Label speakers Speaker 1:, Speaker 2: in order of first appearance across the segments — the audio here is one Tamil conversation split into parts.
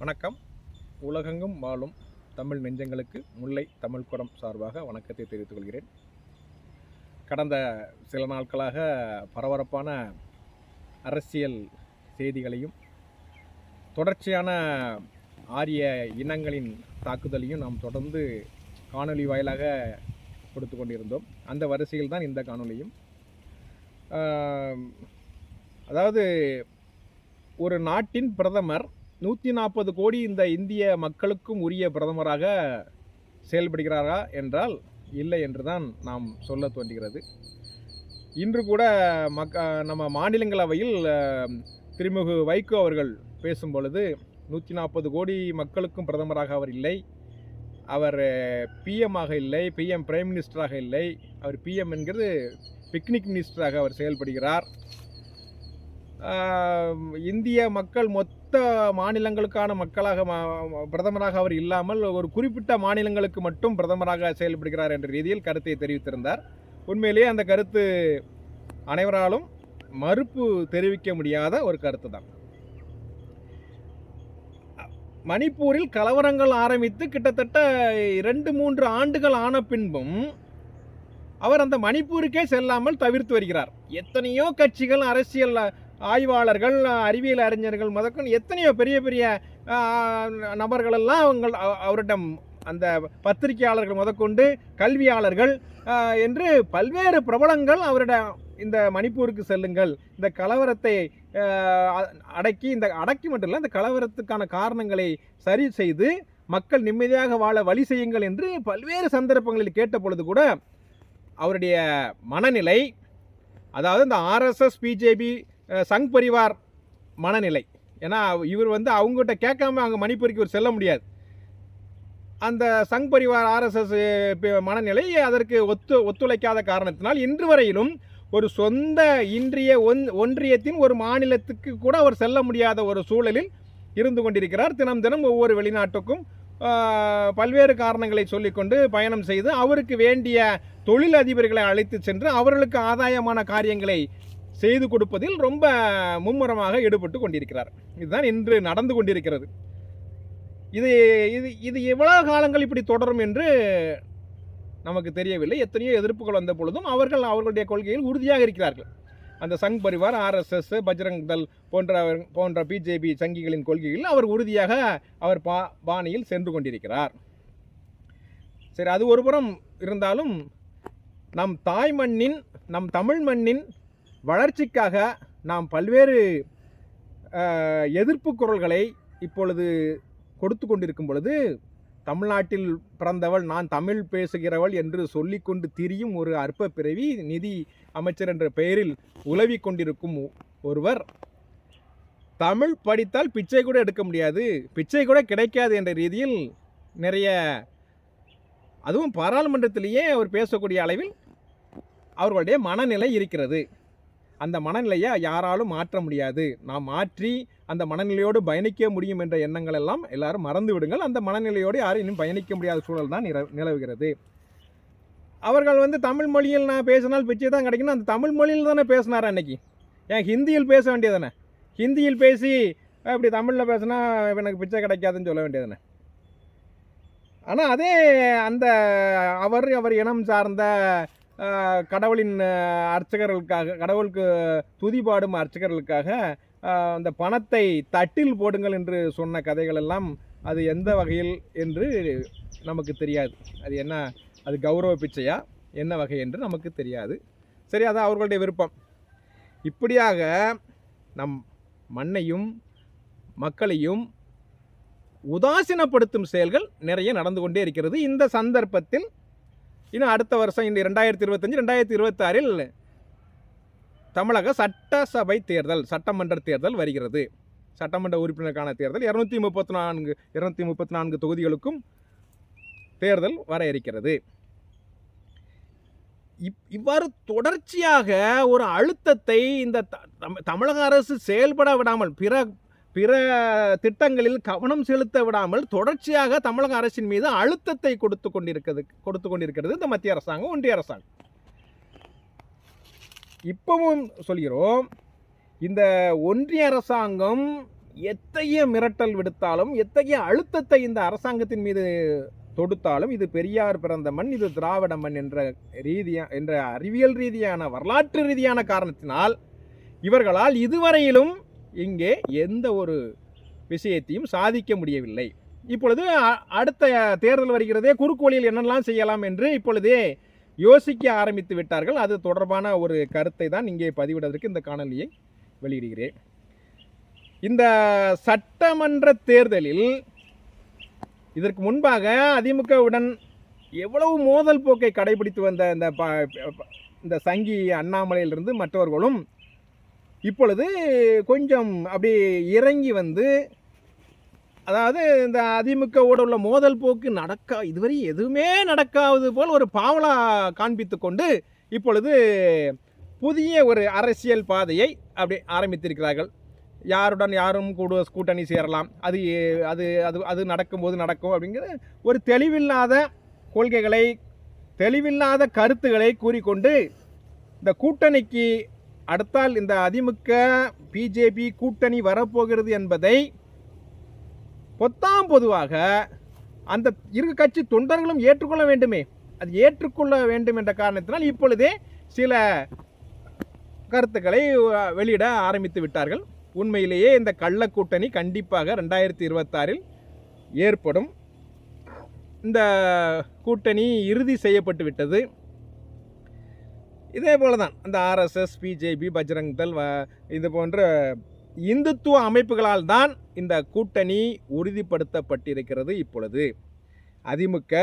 Speaker 1: வணக்கம். உலகெங்கும் வாழும் தமிழ் நெஞ்சங்களுக்கு முல்லை தமிழ் குடம் சார்பாக வணக்கத்தை தெரிவித்துக் கொள்கிறேன். கடந்த சில நாட்களாக பரபரப்பான அரசியல் செய்திகளையும் தொடர்ச்சியான ஆரிய இனங்களின் தாக்குதலையும் நாம் தொடர்ந்து காணொளி வாயிலாக கொடுத்து கொண்டிருந்தோம். அந்த வரிசையில் தான் இந்த காணொளியும். அதாவது ஒரு நாட்டின் பிரதமர் நூற்றி நாற்பது கோடி இந்த இந்திய மக்களுக்கும் உரிய பிரதமராக செயல்படுகிறாரா என்றால் இல்லை என்று தான் நாம் சொல்ல தோன்றுகிறது. இன்று கூட மக்க நம்ம மாநிலங்களவையில் திருமிகு வைகோ அவர்கள் பேசும் பொழுது நூற்றி நாற்பது கோடி மக்களுக்கும் பிரதமராக அவர் இல்லை அவர் பிஎம்மாக இல்லை பிஎம் பிரைம் மினிஸ்டராக இல்லை அவர் பிஎம் என்கிறது பிக்னிக் மினிஸ்டராக அவர் செயல்படுகிறார். இந்திய மக்கள் மொத்த மாநிலங்களுக்கான மக்களாக மா- பிரதமராக அவர் இல்லாமல் ஒரு குறிப்பிட்ட மாநிலங்களுக்கு மட்டும் பிரதமராக செயல்படுகிறார் என்ற ரீதியில் கருத்தை தெரிவித்திருந்தார். உண்மையிலேயே அந்த கருத்து அனைவராலும் மறுப்பு தெரிவிக்க முடியாத ஒரு கருத்து தான். மணிப்பூரில் கலவரங்கள் ஆரம்பித்து கிட்டத்தட்ட இரண்டு மூன்று ஆண்டுகள் ஆன பின்பும் அவர் அந்த மணிப்பூருக்கே செல்லாமல் தவிர்த்து வருகிறார். எத்தனையோ கட்சிகள் அரசியல் ஆய்வாளர்கள் அறிவியல் அறிஞர்கள் முதற்கொண்டு எத்தனையோ பெரிய பெரிய நபர்களெல்லாம் அவங்க அவரிடம் அந்த பத்திரிகையாளர்கள் முதற்கொண்டு கல்வியாளர்கள் என்று பல்வேறு பிரபலங்கள் அவரிடம் இந்த மணிப்பூருக்கு செல்லுங்கள் இந்த கலவரத்தை அடக்கி இந்த அடக்கி மட்டும் இல்லை இந்த கலவரத்துக்கான காரணங்களை சரி செய்து மக்கள் நிம்மதியாக வாழ வழி செய்யுங்கள் என்று பல்வேறு சந்தர்ப்பங்களில் கேட்ட பொழுது கூட அவருடைய மனநிலை அதாவது இந்த ஆர்எஸ்எஸ் பிஜேபி சங் பரிவார் மனநிலை. ஏன்னா இவர் வந்து அவங்ககிட்ட கேட்காம அங்கே மணிப்பூருக்கு இவர் செல்ல முடியாது. அந்த சங் பரிவார் ஆர்எஸ்எஸ் மனநிலை அதற்கு ஒத்து ஒத்துழைக்காத காரணத்தினால் இன்று வரையிலும் ஒரு சொந்த இன்றைய ஒன் ஒன்றியத்தின் ஒரு மாநிலத்துக்கு கூட அவர் செல்ல முடியாத ஒரு சூழலில் இருந்து கொண்டிருக்கிறார். தினம் தினம் ஒவ்வொரு வெளிநாட்டுக்கும் பல்வேறு காரணங்களை சொல்லிக்கொண்டு பயணம் செய்து அவருக்கு வேண்டிய தொழில் அதிபர்களை அழைத்து சென்று அவர்களுக்கு ஆதாயமான காரியங்களை செய்து கொடுப்பதில் ரொம்ப மும்முரமாக ஈடுபட்டு கொண்டிருக்கிறார். இதுதான் இன்று நடந்து கொண்டிருக்கிறது. இது இது இது எவ்வளவு காலங்கள் இப்படி தொடரும் என்று நமக்கு தெரியவில்லை. எத்தனையோ எதிர்ப்புகள் வந்த பொழுதும் அவர்கள் அவர்களுடைய கொள்கையில் உறுதியாக இருக்கிறார்கள். அந்த சங் பரிவார் ஆர்எஸ்எஸ் பஜ்ரங் தல் போன்ற போன்ற பிஜேபி சங்கிகளின் கொள்கையில் அவர் உறுதியாக அவர் பா பாணியில் சென்று கொண்டிருக்கிறார். சரி அது ஒருபுறம் இருந்தாலும் நம் தாய் மண்ணின் நம் தமிழ் மண்ணின் வளர்ச்சிக்காக நாம் பல்வேறு எதிர்ப்பு குரல்களை இப்பொழுது கொடுத்து கொண்டிருக்கும் பொழுது தமிழ்நாட்டில் பிறந்தவள் நான் தமிழ் பேசுகிறவள் என்று சொல்லிக்கொண்டு திரியும் ஒரு அற்ப பிறவி நிதி அமைச்சர் என்ற பெயரில் உலவிக் கொண்டிருக்கும் ஒருவர். தமிழ் படித்தால் பிச்சை கூட எடுக்க முடியாது. பிச்சை கூட கிடைக்காது என்ற ரீதியில் நிறைய அதுவும் பாராளுமன்றத்திலேயே அவர் பேசக்கூடிய அளவில் அவர்களுடைய மனநிலை இருக்கிறது. அந்த மனநிலையை யாராலும் மாற்ற முடியாது. நாம் மாற்றி அந்த மனநிலையோடு பயணிக்க முடியும் என்ற எண்ணங்கள் எல்லாம் எல்லாரும் மறந்து விடுங்கள். அந்த மனநிலையோடு யாரும் இன்னும் பயணிக்க முடியாத சூழல் தான் நில நிலவுகிறது. அவர்கள் வந்து தமிழ் மொழியில் நான் பேசினால் பிச்சை தான் கிடைக்கணும் அந்த தமிழ் மொழியில் தானே பேசினார் அன்னைக்கு ஏன் ஹிந்தியில் பேச வேண்டியதானே ஹிந்தியில் பேசி இப்படி தமிழில் பேசினா எனக்கு பிச்சை கிடைக்காதுன்னு சொல்ல வேண்டியதானே ஆனால் அதே அந்த அவர் அவர் இனம் சார்ந்த கடவுளின் அர்ச்சகர்களுக்காக கடவுளுக்கு துதி பாடும் அர்ச்சகர்களுக்காக அந்த பணத்தை தட்டில் போடுங்கள் என்று சொன்ன கதைகள் எல்லாம் அது எந்த வகையில் என்று நமக்கு தெரியாது. அது என்ன அது கௌரவ பிச்சையா? என்ன வகை என்று நமக்கு தெரியாது. சரி அது அவர்களுடைய விருப்பம். இப்படியாக நம் மண்ணையும் மக்களையும் உதாசீனப்படுத்தும் செயல்கள் நிறைய நடந்து கொண்டே இருக்கிறது. இந்த சந்தர்ப்பத்தில் இன்னும் அடுத்த வருஷம் இந்த ரெண்டாயிரத்தி இருபத்தஞ்சு ரெண்டாயிரத்தி இருபத்தாறில் தமிழக சட்டசபை தேர்தல் சட்டமன்ற தேர்தல் வருகிறது. சட்டமன்ற உறுப்பினருக்கான தேர்தல் இரநூத்தி முப்பத்தி நான்கு இரநூத்தி முப்பத்தி நான்கு தொகுதிகளுக்கும் தேர்தல் வர இருக்கிறது. இப் இவ்வாறு தொடர்ச்சியாக ஒரு அழுத்தத்தை இந்த த- தமிழக அரசு செயல்பட விடாமல் பிற பிற திட்டங்களில் கவனம் செலுத்த விடாமல் தொடர்ச்சியாக தமிழக அரசின் மீது அழுத்தத்தை கொடுத்து கொண்டிருக்கிறது கொடுத்து கொண்டிருக்கிறது இந்த மத்திய அரசாங்கம் ஒன்றிய அரசாங்கம். இப்பவும் சொல்கிறோம் இந்த ஒன்றிய அரசாங்கம் எத்தகைய மிரட்டல் விடுத்தாலும் எத்தகைய அழுத்தத்தை இந்த அரசாங்கத்தின் மீது தொடுத்தாலும் இது பெரியார் பிறந்த மண் இது திராவிட மண் என்ற ரீதியா என்ற அறிவியல் ரீதியான வரலாற்று ரீதியான காரணத்தினால் இவர்களால் இதுவரையிலும் இங்கே எந்த ஒரு விஷயத்தையும் சாதிக்க முடியவில்லை. இப்பொழுது அ- அடுத்த தேர்தல் வருகிறதே குறுக்கு வழியில் என்னெல்லாம் செய்யலாம் என்று இப்பொழுதே யோசிக்க ஆரம்பித்து விட்டார்கள். அது தொடர்பான ஒரு கருத்தை தான் இங்கே பதிவிடுவதற்கு இந்த காணொலியை வெளியிடுகிறேன். இந்த சட்டமன்ற தேர்தலில் இதற்கு முன்பாக அதிமுகவுடன் எவ்வளவு மோதல் போக்கை கடைபிடித்து வந்த இந்த ப- இந்த சங்கி அண்ணாமலையிலிருந்து மற்றவர்களும் இப்பொழுது கொஞ்சம் அப்படி இறங்கி வந்து அதாவது இந்த அதிமுகவோடு உள்ள மோதல் போக்கு நடக்க இதுவரை எதுவுமே நடக்காதது போல் ஒரு பாவலா காண்பித்து கொண்டு இப்பொழுது புதிய ஒரு அரசியல் பாதையை அப்படி ஆரம்பித்திருக்கிறார்கள். யாருடன் யாரும் கூட கூட்டணி சேரலாம். அது அது அது அது நடக்கும்போது நடக்கும் அப்படிங்கிற ஒரு தெளிவில்லாத கொள்கைகளை தெளிவில்லாத கருத்துக்களை கூறிக்கொண்டு இந்த கூட்டணிக்கு அடுத்தால் இந்த அதிமுக பிஜேபி கூட்டணி வரப்போகிறது என்பதை பொத்தாம் பொதுவாக அந்த இரு கட்சி தொண்டர்களும் ஏற்றுக்கொள்ள வேண்டுமே. அது ஏற்றுக்கொள்ள வேண்டும் என்ற காரணத்தினால் இப்பொழுதே சில கருத்துக்களை வெளியிட ஆரம்பித்து விட்டார்கள். உண்மையிலேயே இந்த கள்ள கூட்டணி கண்டிப்பாக ரெண்டாயிரத்தி இருபத்தாறில் ஏற்படும். இந்த கூட்டணி இறுதி செய்யப்பட்டு விட்டது. இதே போல் தான் அந்த ஆர்எஸ்எஸ் பிஜேபி பஜ்ரங் தள் வ- இது போன்ற இந்துத்துவ அமைப்புகளால் தான் இந்த கூட்டணி உறுதிப்படுத்தப்பட்டிருக்கிறது இப்பொழுது. அதிமுக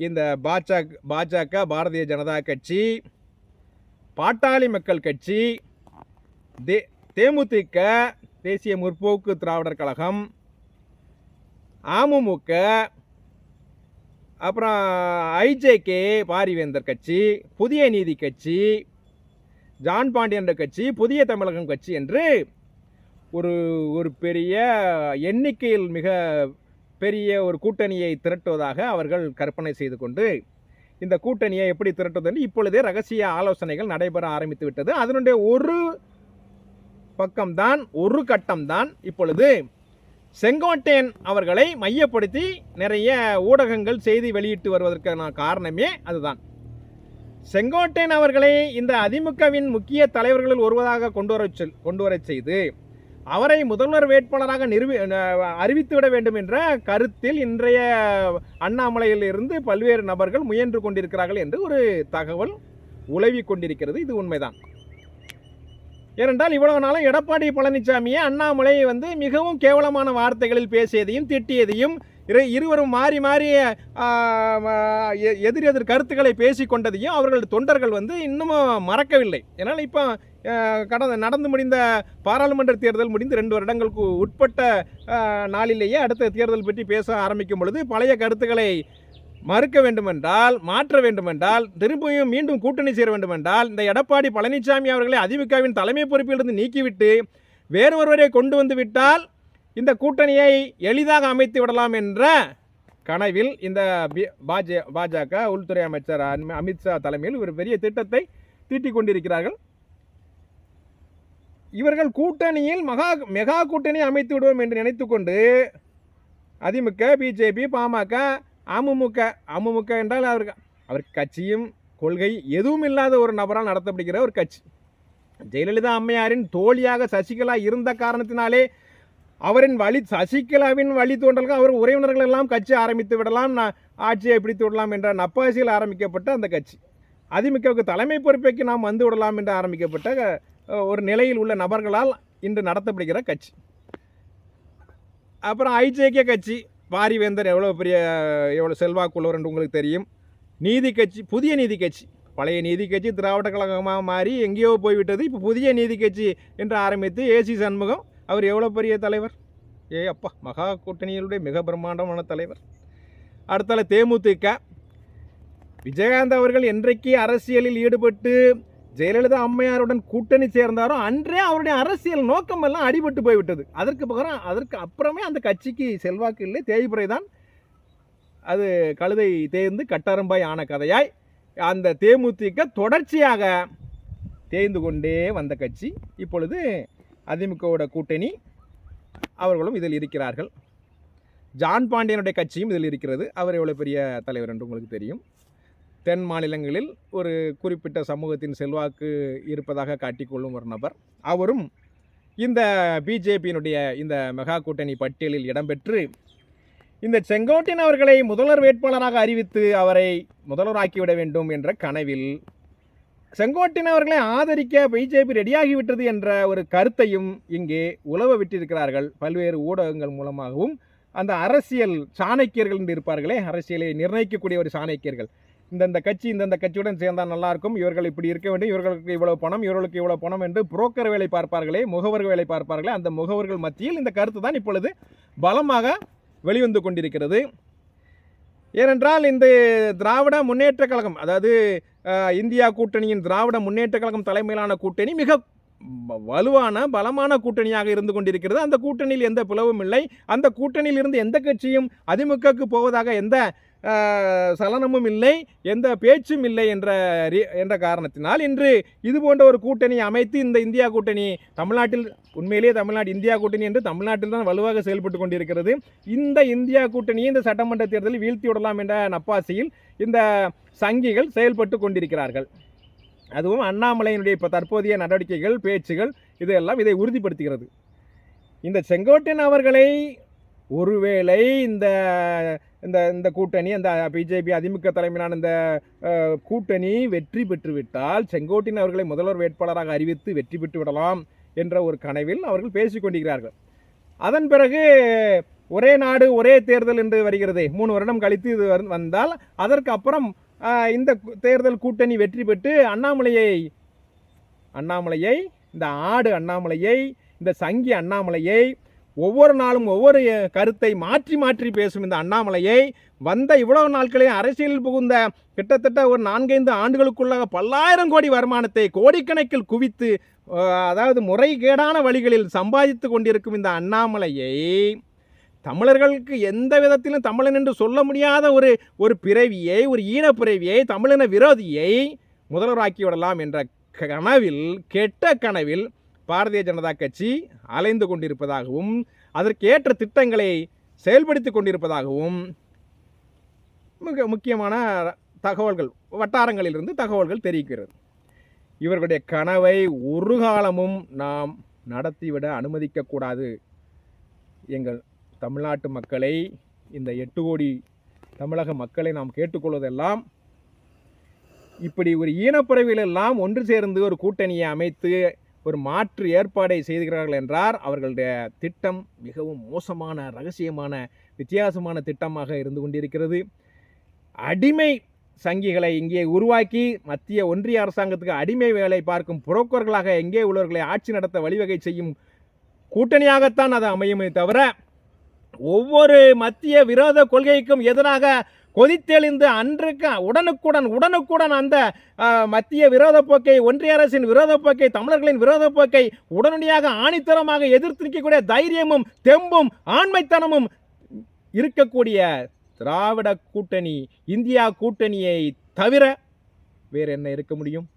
Speaker 1: இந்த பாஜக பாஜக பாரதிய ஜனதா கட்சி பாட்டாளி மக்கள் கட்சி தே தேமுதிக தேசிய முற்போக்கு திராவிடர் கழகம் அமமுக அப்புறம் ஐஜேகே பாரிவேந்தர் கட்சி புதிய நீதி கட்சி ஜான் பாண்டியன்ற கட்சி புதிய தமிழகம் கட்சி என்று ஒரு ஒரு பெரிய எண்ணிக்கையில் மிக பெரிய ஒரு கூட்டணியை திரட்டுவதாக அவர்கள் கற்பனை செய்து கொண்டு இந்த கூட்டணியை எப்படி திரட்டுவது என்று இப்பொழுதே ரகசிய ஆலோசனைகள் நடைபெற ஆரம்பித்து விட்டது. அதனுடைய ஒரு பக்கம்தான் ஒரு கட்டம்தான் இப்பொழுது செங்கோட்டையன் அவர்களை மையப்படுத்தி நிறைய ஊடகங்கள் செய்தி வெளியிட்டு வருவதற்கான காரணமே அதுதான். செங்கோட்டையன் அவர்களை இந்த அதிமுகவின் முக்கிய தலைவர்களில் ஒருவராக கொண்டு வர சொல் கொண்டு வரச் செய்து அவரை முதல்வர் வேட்பாளராக நிறுவி அறிவித்துவிட வேண்டும் என்ற கருத்தில் இன்றைய அண்ணாமலையில் இருந்து பல்வேறு நபர்கள் முயன்று கொண்டிருக்கிறார்கள் என்று ஒரு தகவல் உலவி கொண்டிருக்கிறது. இது உண்மைதான். ஏனென்றால் இவ்வளவு நாளும் எடப்பாடி பழனிசாமியை அண்ணாமலை வந்து மிகவும் கேவலமான வார்த்தைகளில் பேசியதையும் திட்டியதையும் இருவரும் மாறி மாறி எதிர் எதிர் கருத்துக்களை பேசி கொண்டதையும் அவர்களது தொண்டர்கள் வந்து இன்னமும் மறக்கவில்லை. ஏன்னால் இப்போ கடந்த நடந்து முடிந்த பாராளுமன்ற தேர்தல் முடிந்து ரெண்டு வருடங்களுக்கு உட்பட்ட நாளிலேயே அடுத்த தேர்தல் பற்றி பேச ஆரம்பிக்கும் பொழுது பழைய கருத்துக்களை மறுக்க வேண்டுமென்றால் மாற்ற வேண்டுமென்றால் திரும்பியும் மீண்டும் கூட்டணி சேர வேண்டுமென்றால் இந்த எடப்பாடி பழனிசாமி அவர்களை அதிமுகவின் தலைமை பொறுப்பிலிருந்து நீக்கிவிட்டு வேறு ஒருவரை கொண்டு வந்து விட்டால் இந்த கூட்டணியை எளிதாக அமைத்து விடலாம் என்ற கனவில் இந்த பாஜ பாஜக உள்துறை அமைச்சர் அமித்ஷா தலைமையில் ஒரு பெரிய திட்டத்தை தீட்டிக் கொண்டிருக்கிறார்கள். இவர்கள் கூட்டணியில் மகா மெகா கூட்டணி அமைத்து விடுவோம் என்று நினைத்துக்கொண்டு அதிமுக பிஜேபி பாமக அமமுக அமமுக என்றால் அவருக்கு அவர் கட்சியும் கொள்கை எதுவும் இல்லாத ஒரு நபரால் நடத்தப்படுகிற ஒரு கட்சி. ஜெயலலிதா அம்மையாரின் தோழியாக சசிகலா இருந்த காரணத்தினாலே அவரின் வழி சசிகலாவின் வழி தோன்றல்கள் அவர் உறவினர்கள் எல்லாம் கட்சி ஆரம்பித்து விடலாம் நான் ஆட்சியை பிடித்து விடலாம் என்ற நப்பாசியில் ஆரம்பிக்கப்பட்ட அந்த கட்சி. அதிமுகவுக்கு தலைமை பொறுப்பைக்கு நாம் வந்து விடலாம் என்று ஆரம்பிக்கப்பட்ட ஒரு நிலையில் உள்ள நபர்களால் இன்று நடத்தப்படுகிற கட்சி. அப்புறம் ஐஜேகே கட்சி பாரிவேந்தர் எவ்வளோ பெரிய எவ்வளோ செல்வாக்குள்ளவர் என்று உங்களுக்கு தெரியும். நீதி கட்சி புதிய நீதி கட்சி. பழைய நீதி கட்சி திராவிட கழகமாக மாறி எங்கேயோ போய்விட்டது இப்போ புதிய நீதி கட்சி என்று ஆரம்பித்து ஏசி சண்முகம் அவர் எவ்வளோ பெரிய தலைவர்? ஏ அப்பா மகா கூட்டணியினுடைய மிக பிரம்மாண்டமான தலைவர். அடுத்தால தேமுதிக. விஜயகாந்த் அவர்கள் என்றைக்கு அரசியலில் ஈடுபட்டு ஜெயலலிதா அம்மையாருடன் கூட்டணி சேர்ந்தாரோ அன்றே அவருடைய அரசியல் நோக்கம் எல்லாம் அடிபட்டு போய்விட்டது. அதற்கு பகரம் அதற்கு அப்புறமே அந்த கட்சிக்கு செல்வாக்கு இல்லை. தேய்பிறை தான். அது கழுதை தேய்ந்து கட்டாரம்பாய் ஆன கதையாய் அந்த தேமுதிக தொடர்ச்சியாக தேய்ந்து கொண்டே வந்த கட்சி. இப்பொழுது அதிமுகவோட கூட்டணி அவர்களும் இதில் இருக்கிறார்கள். ஜான் பாண்டியனுடைய கட்சியும் இதில் இருக்கிறது. அவர் எவ்வளோ பெரிய தலைவர் என்று உங்களுக்கு தெரியும். தென் மாநிலங்களில் ஒரு குறிப்பிட்ட சமூகத்தின் செல்வாக்கு இருப்பதாக காட்டிக்கொள்ளும் ஒரு நபர். அவரும் இந்த பிஜேபியினுடைய இந்த மெகா கூட்டணி பட்டியலில் இடம்பெற்று இந்த செங்கோட்டையன் அவர்களை முதல்வர் வேட்பாளராக அறிவித்து அவரை முதல்வராக்கிவிட வேண்டும் என்ற கனவில் செங்கோட்டையன் அவர்களை ஆதரிக்க பிஜேபி ரெடியாகிவிட்டது என்ற ஒரு கருத்தையும் இங்கே உலவ விட்டிருக்கிறார்கள். பல்வேறு ஊடகங்கள் மூலமாகவும் அந்த அரசியல் சாணக்கியர்கள் என்று இருப்பார்களே அரசியலை நிர்ணயிக்கக்கூடிய ஒரு சாணக்கியர்கள். இந்தந்த கட்சி இந்தந்த கட்சியுடன் சேர்ந்தால் நல்லா இருக்கும் இவர்கள் இப்படி இருக்க வேண்டும். இவர்களுக்கு இவ்வளோ பணம் இவர்களுக்கு இவ்வளோ பணம் என்று புரோக்கர் வேலை பார்ப்பார்களே முகவர் வேலை பார்ப்பார்களே அந்த முகவர்கள் மத்தியில் இந்த கருத்து தான் இப்பொழுது பலமாக வெளிவந்து கொண்டிருக்கிறது. ஏனென்றால் இந்த திராவிட முன்னேற்ற கழகம் அதாவது இந்தியா கூட்டணியின் திராவிட முன்னேற்ற கழகம் தலைமையிலான கூட்டணி மிக வலுவான பலமான கூட்டணியாக இருந்து கொண்டிருக்கிறது. அந்த கூட்டணியில் எந்த பிளவும் இல்லை. அந்த கூட்டணியில் இருந்து எந்த கட்சியும் அதிமுகக்கு போவதாக எந்த சலனமும் இல்லை எந்த பேச்சும் இல்லை என்ற என்ற காரணத்தினால் இன்று இது போன்ற ஒரு கூட்டணி அமைத்து இந்த இந்தியா கூட்டணி தமிழ்நாட்டில் உண்மையிலேயே தமிழ்நாடு இந்தியா கூட்டணி என்று தமிழ்நாட்டில் தான் வலுவாக செயல்பட்டு கொண்டிருக்கிறது. இந்த இந்தியா கூட்டணியை இந்த சட்டமன்ற தேர்தலில் வீழ்த்தி விடலாம் என்ற நப்பாசியில் இந்த சங்கிகள் செயல்பட்டு கொண்டிருக்கிறார்கள். அதுவும் அண்ணாமலையினுடைய இப்போ தற்போதைய நடவடிக்கைகள் பேச்சுகள் இதெல்லாம் இதை உறுதிப்படுத்துகிறது. இந்த செங்கோட்டையன் அவர்களை ஒருவேளை இந்த இந்த இந்த கூட்டணி அந்த பிஜேபி அதிமுக தலைமையிலான இந்த கூட்டணி வெற்றி பெற்றுவிட்டால் செங்கோட்டின் அவர்களை முதல்வர் வேட்பாளராக அறிவித்து வெற்றி பெற்று விடலாம் என்ற ஒரு கனவில் அவர்கள் பேசிக் கொண்டிருக்கிறார்கள். அதன் பிறகு ஒரே நாடு ஒரே தேர்தல் என்று வருகிறது. மூணு வருடம் கழித்து இது வந்தால் அதற்கு அப்புறம் இந்த தேர்தல் கூட்டணி வெற்றி பெற்று அண்ணாமலையை அண்ணாமலையை இந்த ஆடு அண்ணாமலையை இந்த சங்கி அண்ணாமலையை ஒவ்வொரு நாளும் ஒவ்வொரு கருத்தை மாற்றி மாற்றி பேசும் இந்த அண்ணாமலையை. வந்த இவ்வளவு நாட்களே அரசியலில் புகுந்த கிட்டத்தட்ட ஒரு நான்கைந்து ஆண்டுகளுக்குள்ளாக பல்லாயிரம் கோடி வருமானத்தை கோடிக்கணக்கில் குவித்து அதாவது முறைகேடான வழிகளில் சம்பாதித்து கொண்டிருக்கும் இந்த அண்ணாமலையை தமிழர்களுக்கு எந்த விதத்திலும் தமிழன் என்று சொல்ல முடியாத ஒரு ஒரு பிறவியை ஒரு ஈனப் பிறவியை தமிழின விரோதியை முதல்வராக்கி விடலாம் என்ற கனவில் கெட்ட கனவில் பாரதிய ஜனதா கட்சி அலைந்து கொண்டிருப்பதாகவும் அதற்கேற்ற திட்டங்களை செயல்படுத்தி கொண்டிருப்பதாகவும் மிக முக்கியமான தகவல்கள் வட்டாரங்களிலிருந்து தகவல்கள் தெரிவிக்கிறது. இவர்களுடைய கனவை ஒரு காலமும் நாம் நடத்திவிட அனுமதிக்கக்கூடாது எங்கள் தமிழ்நாட்டு மக்களை இந்த எட்டு கோடி தமிழக மக்களை நாம் கேட்டுக்கொள்வதெல்லாம் இப்படி ஒரு ஈனப்புறவிலெல்லாம் ஒன்று சேர்ந்து ஒரு கூட்டணியை அமைத்து ஒரு மாற்று ஏற்பாடை செய்துகிறார்கள் என்றார். அவர்களுடைய திட்டம் மிகவும் மோசமான ரகசியமான வித்தியாசமான திட்டமாக இருந்து கொண்டிருக்கிறது. அடிமை சங்கிகளை இங்கே உருவாக்கி மத்திய ஒன்றிய அரசாங்கத்துக்கு அடிமை வேலை பார்க்கும் புரோக்கர்களாக எங்கே உள்ளவர்களை ஆட்சி நடத்த வழிவகை செய்யும் கூட்டணியாகத்தான் அது அமையுமே தவிர ஒவ்வொரு மத்திய விரோத கொள்கைக்கும் எதிராக கொதித்தெழுந்து அன்றுக்கு உடனுக்குடன் உடனுக்குடன் அந்த மத்திய விரோத போக்கை ஒன்றிய அரசின் விரோத போக்கை தமிழர்களின் விரோத போக்கை உடனடியாக ஆணித்தரமாக எதிர்த்து நிற்கக்கூடிய தைரியமும் தெம்பும் ஆண்மைத்தனமும் இருக்கக்கூடிய திராவிட கூட்டணி இந்தியா கூட்டணியை தவிர வேறு என்ன இருக்க முடியும்?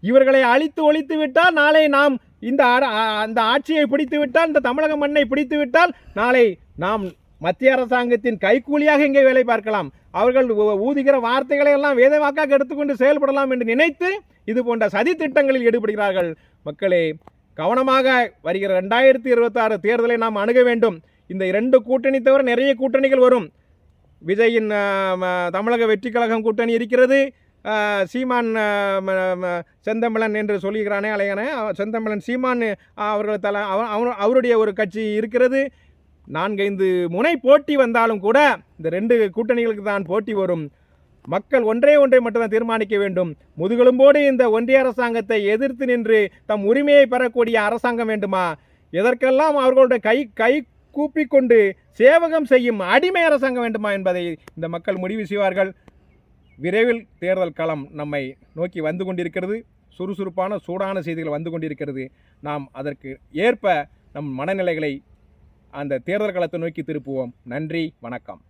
Speaker 1: இவர்களை அழித்து ஒழித்து விட்டால் நாளை நாம் இந்த அர- அந்த ஆட்சியை பிடித்து விட்டால் இந்த தமிழக மண்ணை பிடித்து விட்டால் நாளை நாம் மத்திய அரசாங்கத்தின் கைக்கூலியாக இங்கே வேலை பார்க்கலாம். அவர்கள் ஊதுகிற வார்த்தைகளை எல்லாம் வேதவாக்காக எடுத்துக்கொண்டு செயல்படலாம் என்று நினைத்து இது போன்ற சதி திட்டங்களில் ஈடுபடுகிறார்கள். மக்களே கவனமாக வருகிற ரெண்டாயிரத்தி இருபத்தாறு தேர்தலை நாம் அணுக வேண்டும். இந்த இரண்டு கூட்டணி தவிர நிறைய கூட்டணிகள் வரும். விஜயின் தமிழக வெற்றி கழகம் கூட்டணி இருக்கிறது. சீமான் செந்தமிழன் என்று சொல்லுகிறானே அலையானே. செந்தமிழன் சீமான் அவர்கள் தலை அவ- அவருடைய ஒரு கட்சி இருக்கிறது. நான்கைந்து முனை போட்டி வந்தாலும் கூட இந்த ரெண்டு கூட்டணிகளுக்கு தான் போட்டி வரும். மக்கள் ஒன்றே ஒன்றை மட்டும்தான் தீர்மானிக்க வேண்டும். முதுகெலும்போடு இந்த ஒன்றிய அரசாங்கத்தை எதிர்த்து நின்று தம் உரிமையை பெறக்கூடிய அரசாங்கம் வேண்டுமா? இதற்கெல்லாம் அவர்களுடைய கை கை கூப்பிக்கொண்டு சேவகம் செய்யும் அடிமை அரசாங்கம் வேண்டுமா என்பதை இந்த மக்கள் முடிவு செய்வார்கள். விரைவில் தேர்தல் களம் நம்மை நோக்கி வந்து கொண்டிருக்கிறது. சுறுசுறுப்பான சூடான செய்திகள் வந்து கொண்டிருக்கிறது. நாம் அதற்கு ஏற்ப நம் மனநிலைகளை அந்த தேர்தல் களத்தை நோக்கி திருப்புவோம். நன்றி வணக்கம்.